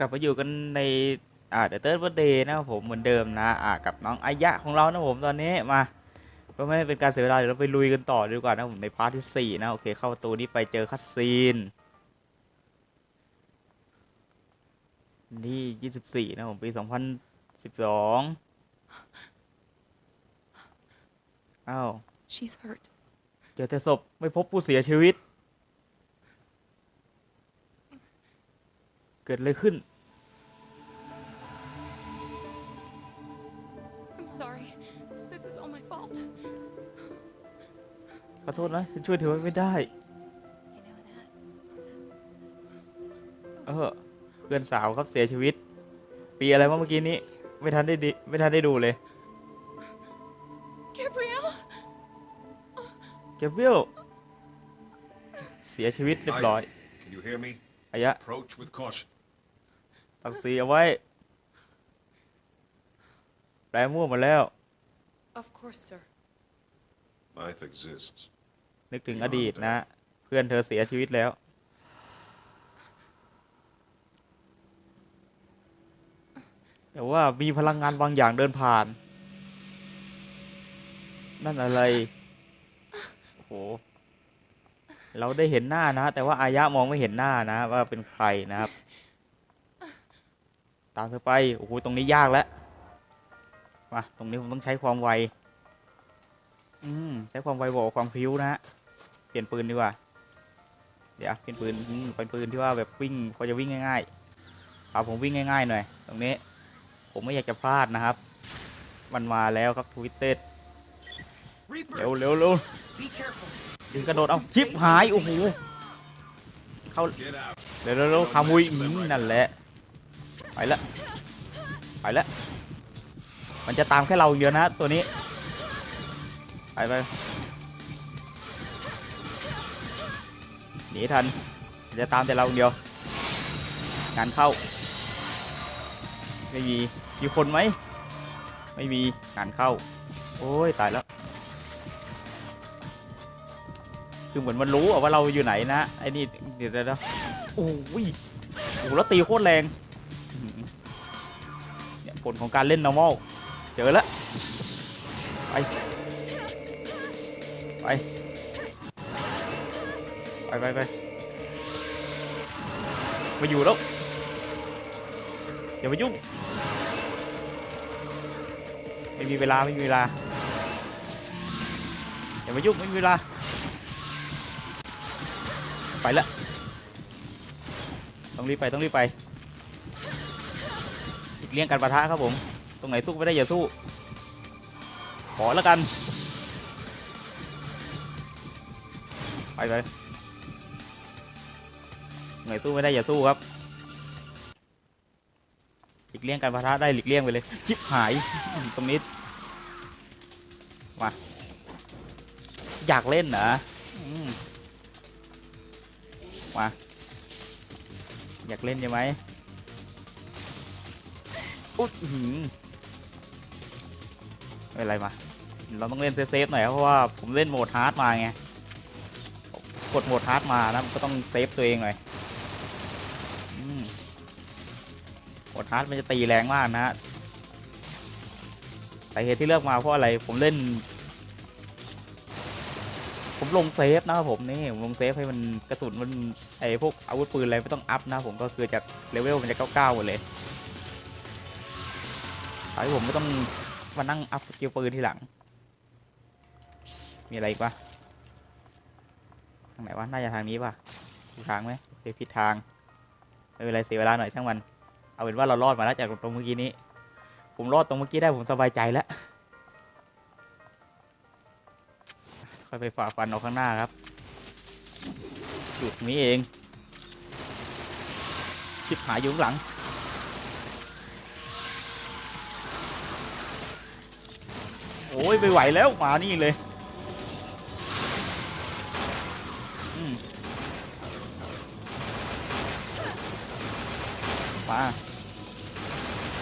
กลับมาอยู่กันในอ่าเดอะเติร์ดเบอร์เดย์นะครับผมเหมือนเดิมนะอ่ากับน้องอายะของเรานะผมตอนนี้มาเพื่อไม่ให้เป็นการเสียเวลาเดี๋ยวเราไปลุยกันต่อดีกว่านะผมในพาร์ทที่สี่นะโอเคเข้าประตูนี้ไปเจอคัตซีนนี่ยี่สิบสี่นะผมปีสองพันสิบสองอ้าว She's hurt. เจอแต่ศพไม่พบผู้เสียชีวิต เกิดอะไรขึ้น ขอโทษนะฉันช่วยเธอไว้ไม่ได้ You know that? เออเพื่อนสาวครับเสียชีวิต ปีอะไรวะเมื่อกี้นี้ ไม่ทันได้ดิไม่ทันได้ดูเลย Gabrielle? เก็บวิลเสียชีวิตเรียบร้อย Can you hear me? อายะ Approach with caution. ตักสีเอาไว้แปลมั่วหมดแล้ว Of course, sir. Life exists. นึกถึงอดีตนะ เพื่อนเธอเสียชีวิตแล้ว แต่ว่ามีพลังงานบางอย่างเดินผ่าน นั่นอะไรโอ้โหเราได้เห็นหน้านะ แต่ว่าอายะมองไม่เห็นหน้านะ ว่าเป็นใครนะครับ ตามเธอไปโอ้โหตรงนี้ยากแล้วมาตรงนี้ผมต้องใช้ความไว อืมใช้ความไวบอกว่าความพิ้วนะฮะ เปลี่ยนปืนดีกว่า เดี๋ยวเปลี่ยนปืนเป็นปืนที่ว่าแบบวิ่งพอจะวิ่งง่ายๆเอาผมวิ่งง่ายๆหน่อย ตรงนี้ ผมไม่อยากจะพลาดนะครับ มันมาแล้วครับทวิตเตอร์เร็วเร็วเร็วดึงกระโดดเอาชิปหายโอ้โหเข้าเร็วเร็วเร็วคามุยนั่นแหละไปละไปละมันจะตามแค่เราอย่างเดียวนะตัวนี้ ไปไปหนีทันจะตามแต่เราอย่างเดียวงานเข้า ไม่มีมีคนไหมไม่มีงานเข้า โอ้ยตายแล้วคือเหมือนมันรู้ว่าเราอยู่ไหนนะไอ้นี่เดี๋ยวเดี๋ยวเดี๋ยวโอ้ยโอ้โหแล้วตีโคตรแรงเนี่ยผลของการเล่น normal เจอแล้วไป ไป ไปไปไปมาอยู่แล้วอย่ามายุ่ง ไม่มีเวลาไม่มีเวลาอย่ามายุ่งไม่มีเวลา ไปละ ต้องรีบไปต้องรีบไป อีกเลี่ยงการประทะครับผม ตรงไหนสู้ไม่ได้อย่าสู้ ขอแล้วกัน ไปไปตรงไหนสู้ไม่ได้อย่าสู้ครับหลีกเลี่ยงการประทะได้หลีกเลี่ยงไปเลยชิบหายตรงนี้มาอยากเล่นเหรอมาอยากเล่นใช่ไหมอุ๊ยหือไม่เป็นไรมาเราต้องเล่นเซฟๆหน่อยเพราะว่าผมเล่นโหมดฮาร์ดมาไง กดโหมดฮาร์ดมานะก็ต้องเซฟตัวเองหน่อยโหมดฮาร์ดมันจะตีแรงมากนะฮะสาเหตุที่เลือกมาเพราะอะไรผมเล่น ผมลงเซฟนะครับผมนี่ผมลงเซฟให้มันกระสุนมันไอพวกอาวุธปืนอะไรไม่ต้องอัพนะผมก็คือจากเลเวลมันจะเก้าๆหมดเลยทำให้ผมไม่ต้องมานั่งอัพสกิลปืนทีหลัง มีอะไรอีกวะางไหนวะน่าจะทางนี้ป่ะถูกทางไหมโอเคผิดทางไม่เป็นไรเสียเวลาหน่อยช่างมัน เอาเป็นว่าเรารอดมาแล้วจากตรงเมื่อกี้นี้ ผมรอดตรงเมื่อกี้ได้ผมสบายใจแล้วค่อยไปฝ่าฟันออกข้างหน้าครับอยู่ตรงนี้เองชิบหายอยู่ข้างหลังโอ้ยไม่ไหวแล้วมานี่เลย มา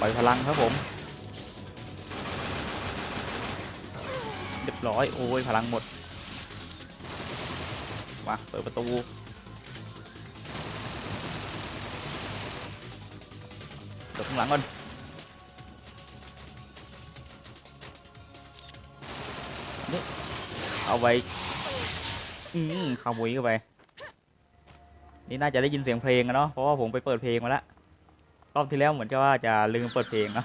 ปล่อยพลังครับผมเรียบร้อยโอ้ยพลังหมดมาเปิดประตูเดี๋ยวข้างหลังก่อนนี่เอาไว้อืมขโมยเข้าไปนี่น่าจะได้ยินเสียงเพลงอะเนาะเพราะว่าผมไปเปิดเพลงมาแล้ว รอบที่แล้วเหมือนกับว่าจะลืมเปิดเพลงนะ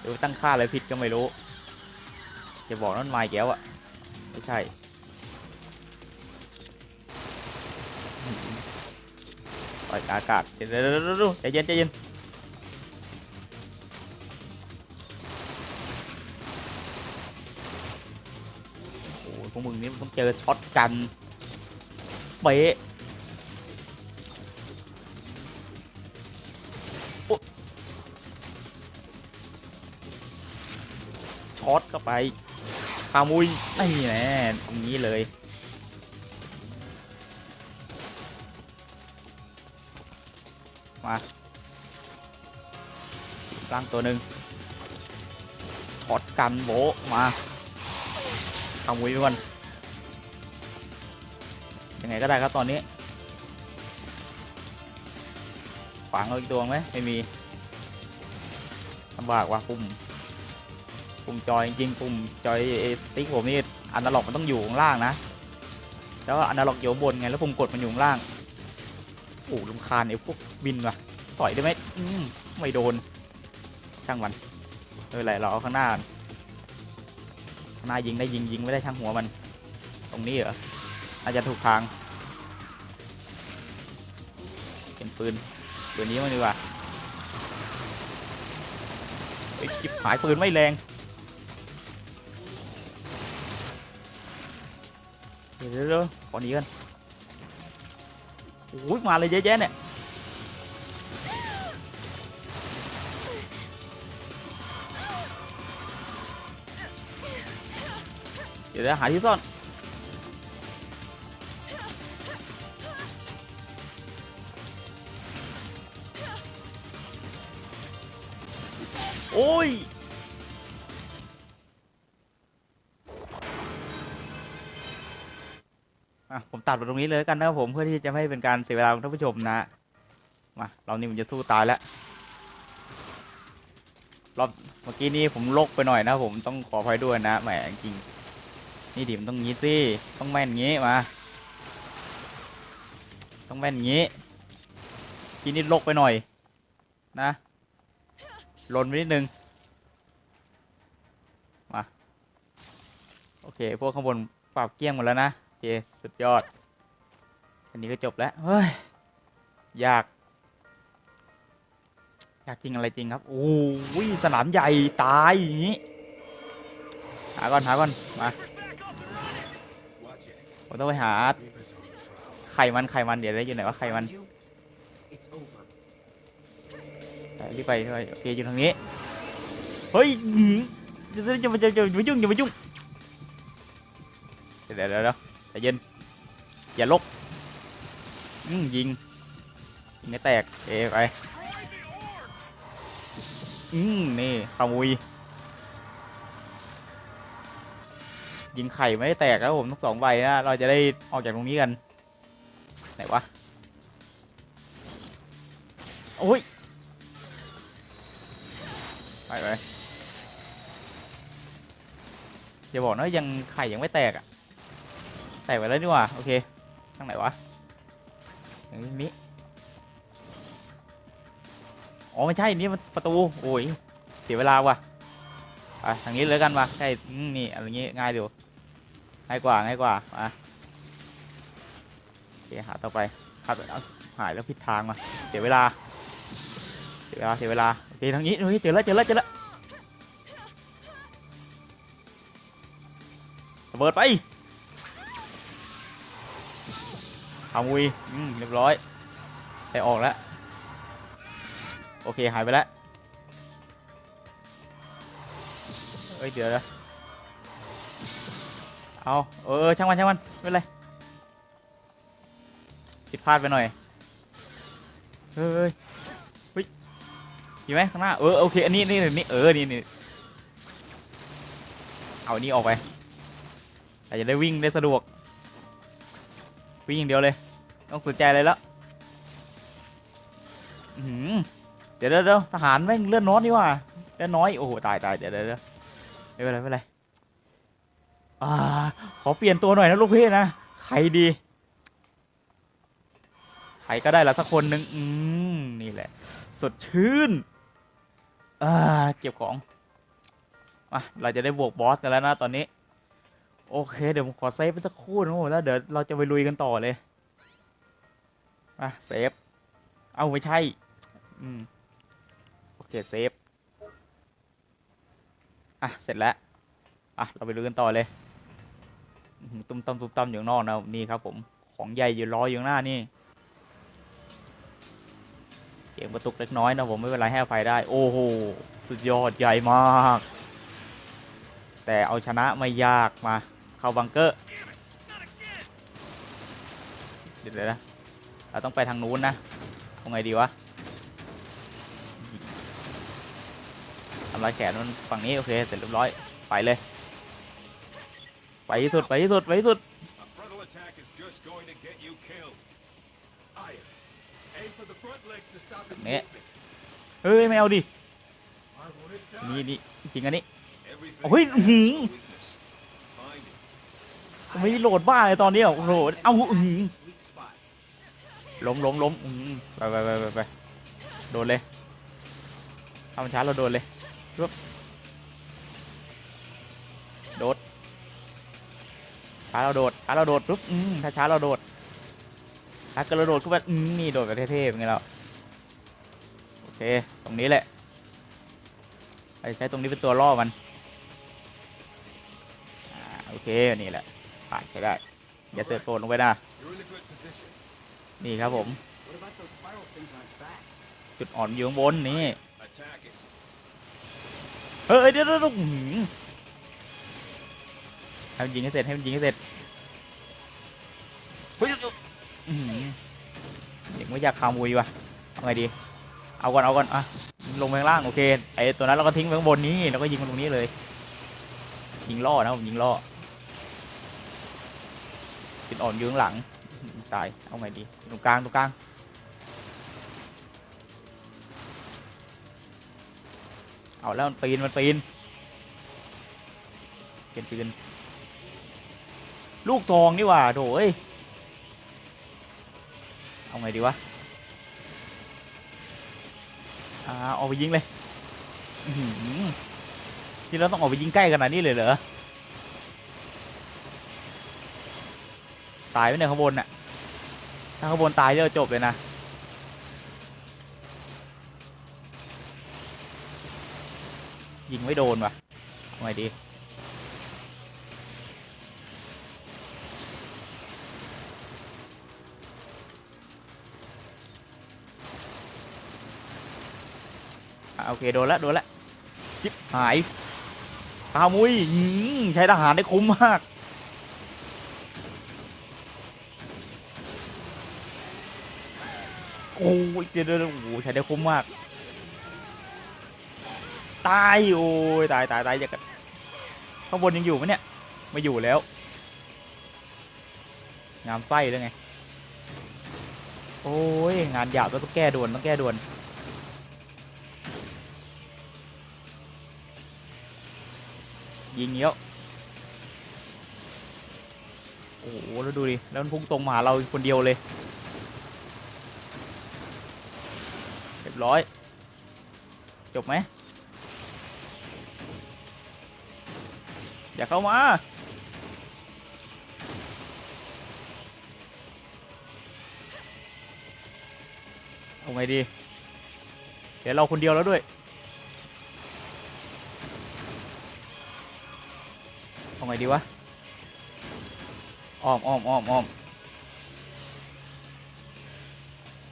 หรือตั้งค่าอะไรผิดก็ไม่รู้ จะบอกนั่นไมค์แก้วอะไม่ใช่ปล่อยอากาศเดี๋ยวเดี๋ยวเดี๋ยวเดี๋ยวใจเย็นใจเย็นโอ้พวกมึงนี่มันต้องเจอช็อตกันเป๊ะ ช็อตเข้าไปคามุยนี่มีแน่ตรงนี้เลยมาร่างตัวหนึ่งช็อตกันโบมาคามุยไปก่อนยังไงก็ได้ครับตอนนี้ขวางเอาอีกตัวไหมไม่มีลำบากว่ะปุ่ม ปุ่มจอยจริงปุ่มจอยสติ๊กผมนี่อันนาล็อกมันต้องอยู่ข้างล่างนะ แล้วอันนาล็อกอยู่บนไงแล้วปุ่มกดมันอยู่ข้างล่างโอ้ลำคาญไอ้พวกบินว่ะสอยได้ไหมมไม่โดน ช่างมันเป็นไรเราเอาข้างหน้าข้างหน้ายิงได้ยิงยิงไม่ได้ช่างหัวมัน ตรงนี้เหรออาจจะถูกทางเป็นปืนปืนนี้มันดีกว่าไอ้จิบหายปืนไม่แรง เดี๋ยวเดี๋ยวขอหนีกันโอ้ยมาเลยเยอะแยะเนี่ยเดี๋ยวหาที่ซ่อนโอ้ย ตัดมาตรงนี้เลยกันนะครับผมเพื่อที่จะไม่ให้เป็นการเสียเวลาของท่านผู้ชมนะมาเรานี่มันจะสู้ตายแล้วรอบเมื่อกี้นี้ผมลกไปหน่อยนะผมต้องขออภัยด้วยนะแหมจริงนี่ดิมต้องงี้สิต้องแม่นงี้มาต้องแม่นงี้ทีนี้ลกไปหน่อย นะลนไปนิดนึงมาโอเคพวกข้างบนปรับเกลี้ยงหมดแล้วนะโอเคสุดยอด อันนี้ก็จบแล้ว เฮ้ย อยาก อยากจริงอะไรจริงครับ โอ้ยสนามใหญ่ตายอย่างนี้ หาก่อนหาก่อน มาผมต้องไปหา ไข่มันไข่มันเดี๋ยวได้อยู่ไหนว่าไข่มันไปรีบไปรีบไปโอเคอยู่ทางนี้ เฮ้ยจะจะจะจะจะอย่ามายุ่งอย่ามายุ่งเดี๋ยวเดี๋ยวเดี๋ยวใจเย็นอย่าลก ยิงยิงให้แตกเอไปอืมนี่ขมุยยิงไข่ไม่ได้แตกแล้วผมทั้งสองใบนะเราจะได้ออกจากตรงนี้กันไหนวะโอ้ยไปไปอย่าบอกนะยังไข่ยังไม่แตกอะแตกไปแล้วนี่ว่าโอเคทางไหนวะ อย่างนี้อ๋อไม่ใช่นี่มันประตูโอ้ยเสียเวลาว่ะไปทางนี้เลยกันมาใช่นี่อะไรงี้ง่ายดูง่ายกว่าง่ายกว่ามาโอเคหาต่อไปครับหายแล้วผิดทางมาเสียเวลาเสียเวลาเสียเวลาโอเคทางนี้เฮ้ยเจอแล้วเจอแล้วเจอแล้วระเบิดไปขโมุยอืมเรียบร้อยได้ออกแล้วโอเคหายไปแล้วเอ้ยเดี๋ยวนะเอาเออช่างมันช่างมันไม่เป็นไรผิดพลาดไปหน่อยเฮ้ยเฮ้ยมีไหมข้างหน้าเออโอเคอันนี้นี่นี่เออนี่นี่เอาอันนี้ออกไปอาจจะได้วิ่งได้สะดวกวิ่งอย่างเดียวเลย ต้องสนใจอะไรแล้วเดี๋ยวเดี๋ยวทหารแม่งเลื่อนน้อยนี่ว่าเลื่อนน้อยโอ้โหตายตายเดี๋ยวเดี๋ยวเดี๋ยไม่เป็นไรไม่เป็นไรอ่าขอเปลี่ยนตัวหน่อยนะลูกพี่นะใครดีใครก็ได้ละสักคนหนึ่งอืมนี่แหละ สดชื่นอ่าเก็บของมาเราจะได้บวกบอสกันแล้วนะตอนนี้ โอเค เดี๋ยวผมขอเซฟไปสักครู่นะแล้วเดี๋ยวเราจะไปลุยกันต่อเลย มาเซฟ เอาไม่ใช่ อืม โอเคเซฟ อะ เสร็จแล้ว อะ เราไปลุยกันต่อเลย ตุ้มตั้มตุ้มตั้มอยู่นอกนะ นี่ครับผม ของใหญ่อยู่รออยู่หน้านี่ เกมกระตุกเล็กน้อยนะผมไม่เป็นไรให้อภัยได้ โอ้โห สุดยอดใหญ่มาก แต่เอาชนะไม่ยากมา เข้าบังเกอร์ เดี๋ยวนะ เราต้องไปทางนู้นนะเอาไงดีวะทำลายแขนมันฝั่งนี้โอเคเสร็จเรียบร้อยไปเลย ไปที่สุดไปที่สุดไปที่สุด A frontal attack is just going to get you killed. Aya, aim for the front legs to stop its Mẹ. movement. เฮ้ยไม่เอาดิ I want it done. นี่นี่จริงอันนี้ Everything Ôi, has hử. a weakness. Find it. ไม่ได้โหลดบ้าเลยตอนนี้อะโอ้โหเอาอื้อหือ ล้มล้มล้มอื้อหือไปไปไปไปไปโดนเลยถ้ามันช้าเราโดนเลยปึ๊บโดดช้าเราโดดช้าเราโดดปุ๊บอืมถ้าช้าเราโดดช้ากราโดดขึ้นไปอืมนี่โดดแบบเท่ๆเป็นไงเราโอเคตรงนี้แหละไปใช้ตรงนี้เป็นตัวล่อมันโอเคนี่แหละผ่านใช้ได้อย่าเสือกโดดลงไปนะ นี่ครับผม จุดอ่อนอยู่ข้างบนนี่ เฮ้ยเดี๋ยวเดี๋ยวเดี๋ยวอื้อหือให้มันยิงให้เสร็จให้มันยิงให้เสร็จเฮ้ยเด็กไม่อยากคามุยว่ะเอาไงดี เอาก่อนเอาก่อนอะลงไปข้างล่างโอเคไอตัวนั้นเราก็ทิ้งไว้ข้างบนนี้แล้วก็ยิงมันตรงนี้เลย ยิงล่อนะผมยิงล่อจุดอ่อนยู่ข้างหลัง ตาย เอาไงดีตรงกลางตรงกลางเอาแล้วมันปีนมันปีนเป็นปืนลูกซองนี่ว่าโถเอ้ยเอาไงดีวะอ่าเอาไปยิงเลยที่เราต้องออกไปยิงใกล้ขนาดนี้เลยเหรอ ตายไปเนี่ยข้างบนน่ะถ้าข้างบนตายเราจบเลยนะยิงไม่โดนว่ะเอาไงดีโอเค โดนละโดนละ จิบหายตามุยใช้ทหารได้คุ้มมาก อ้ยเดี๋ยวเดี๋ยวเดี๋ยโอ้โหใช้ได้คุ้มมาก ตายโอ้ยตายตายตายจะกันข้างบนยังอยู่ไหมเนี่ยไม่อยู่แล้ว งามไส้แล้วไง โอ้ยงานหยาบต้องแก้ด่วนต้องแก้ด่วนยิงเยอะโอ้โหแล้วดูดิ แล้วมันพุ่งตรงมาหาเราคนเดียวเลยเรี ยบร้อย จบไหมอย่าเข้ามา เอาไงดี เดี๋ยวเราคนเดียวแล้วด้วย เอาไงดีวะ อ้อมอ้อมอ้อมอ้อม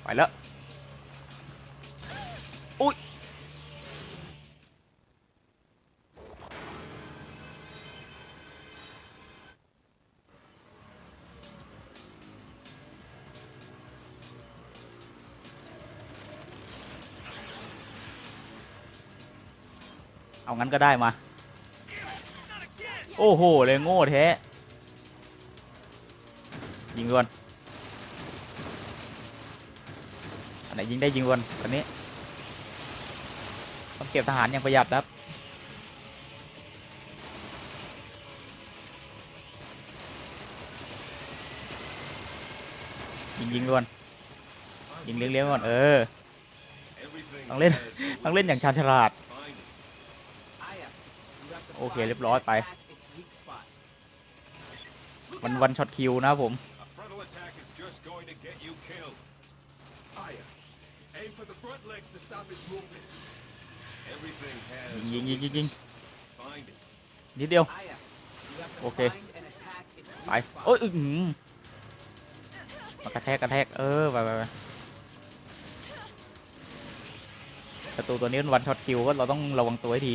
ไปแล้ว เอางั้นก็ได้มา โอ้โห เลยโง่แท้ ยิงก่อนอันไหนยิงได้ยิงก่อนตอนนี้ ต้องเก็บทหารอย่างประหยัดครับยิงยิงด่วนยิงเลี้ยงๆก่อนเออต้องเล่นต้องเล่นอย่างชาญฉลาด เคเรียบร้อยไป มันวันช็อตคิวนะผม ยิงยิงยิงยิงนิดเดียว โอเค ไป โอ้ยมากระแทกกระแทก เออ ไปไปไปศัตรูตัวนี้มันวันช็อตคิวก็เราต้องระวังตัวให้ดี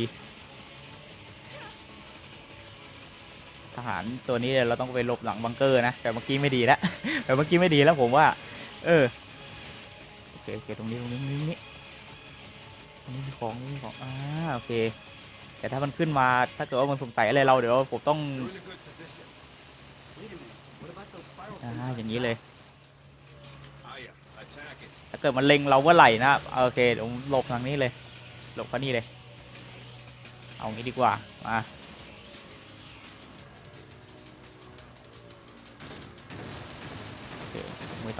หารตัวนี้เราต้องไปหลบหลังบังเกอร์นะ แต่เมื่อกี้ไม่ดีแล้วแต่เมื่อกี้ไม่ดีแล้วผมว่า เออโอเคโอเคตรงนี้ตรงนี้ตรงนี้ตรงนี้มีของมีของอ่าโอเค แต่ถ้ามันขึ้นมาถ้าเกิดว่ามันสงสัยอะไรเราเดี๋ยวผมต้องอ่าอย่างนี้เลย ถ้าเกิดมันเล็งเราเมื่อไหร่นะโอเคเดี๋ยวผมหลบทางนี้เลยหลบข้านี่เลย เอางี้ดีกว่ามา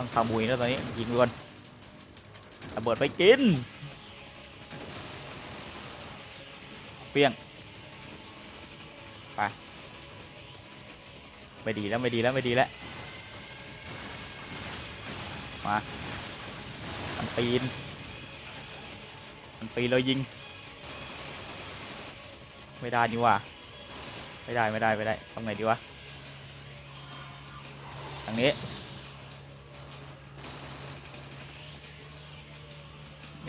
ต้องทำบุยแล้วตอนนี้ยิงไปก่อนระเบิดไปกินเปี้ยงไปไม่ดีแล้วไม่ดีแล้วไม่ดีแล้วมามันปีนมันปีนเรายิง ไม่ได้นี่ว่าไม่ได้ไม่ได้ไม่ได้ทำไงดีวะทางนี้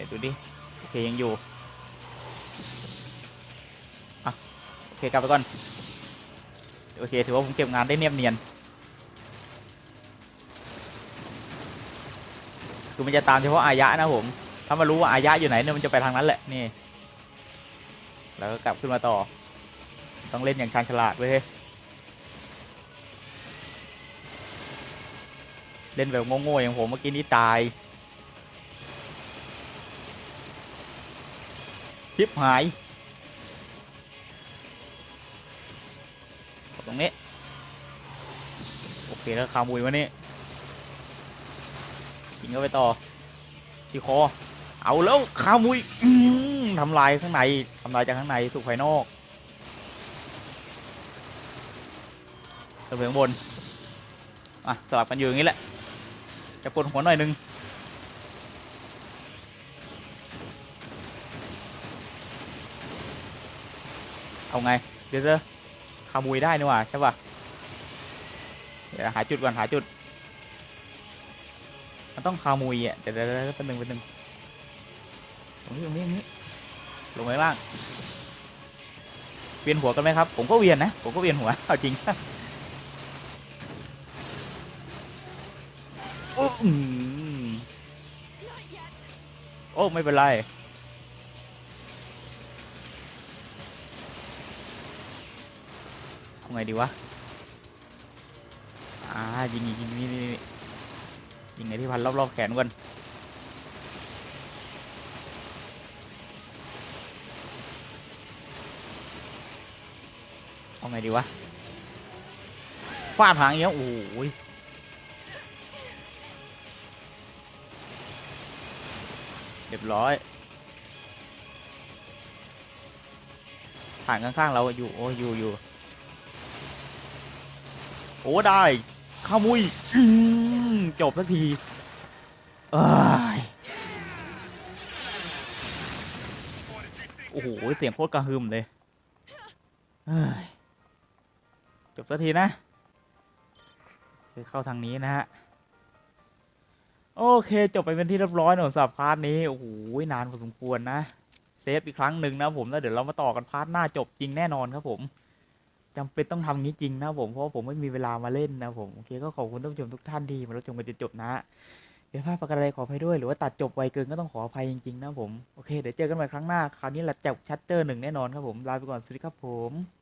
ดี๋ยวดูดิโอเคยังอยู่อะโอเคกลับไปก่อนโอเคถือว่าผมเก็บงานได้เนียบเนียนคือมันจะตามเฉพาะอายะนะผม ถ้ามารู้ว่าอายะอยู่ไหนเนี่ยมันจะไปทางนั้นแหละนี่แล้วก็กลับขึ้นมาต่อ ต้องเล่นอย่างชาญฉลาดเว้ยเล่นแบบโง่ๆอย่างผมเมื่อกี้นี้ตาย ชิปหาย ตรงนี้ โอเคแล้วคามุยวะนี่ยิงเข้าไปต่อ ที่คอ เอาแล้วคามุยอื้อทำลายข้างในทำลายจากข้างในสู่ภายนอกขึ้นไปข้างบนอะสลับกันอยู่อย่างนี้แหละจะปวดหัวหน่อยนึง เอาไง เดี๋ยวจะคามุยได้นี่หว่าใช่ป่ะเดี๋ยวหาจุดก่อนหาจุด มันต้องคามุยอะเดี๋ยวเดี๋ยวเดี๋ยวเป็นหนึ่งเป็นหนึ่งตรงนี้ตรงนี้ตรงนี้ลงไปข้างล่างเวียนหัวกันไหมครับ ผมก็เวียนนะ ผมก็เวียนหัว เอาจริงโอ้ไม่เป็นไร เอา ไงดีวะ อ่ายิงยิงยิงนี่นี่ยิงไงที่พันรอบๆแขนก่อนเอาไงดีวะฟาดหางอย่างเงี้ยโอ้ยเรียบร้อยฐานข้างๆเราอยู่โอ้ยอยู่อยู่ โอ้ได้ข้ามุยอื้อจบสักทีเอ้ยโอ้โห เสียงโคตรกระหึ่มเลยจบสักทีนะโอเข้าทางนี้นะฮะ โอเค จบไปเป็นที่เรียบร้อยหน่อยสำหรับพาร์ทนี้ โอ้โห นานพอสมควรนะ เซฟอีกครั้งหนึ่งนะผม แล้วเดี๋ยวเรามาต่อกันพาร์ทหน้าจบจริงแน่นอนครับผม จำเป็นต้องทำงี้จริงนะผมเพราะผมไม่มีเวลามาเล่นนะผมโอเคก็ขอบคุณท่านผู้ชมทุกท่านที่มารับชมไปจนจบนะเดี๋ยวพลาดประการอะไรขออภัยด้วยหรือว่าตัดจบไวเกินก็ต้องขออภัยจริงๆนะผมโอเคเดี๋ยวเจอกันใหม่ครั้งหน้าคราวนี้เราจับชัตเตอร์หนึ่งแน่นอนครับผมลาไปก่อนสวัสดีครับผม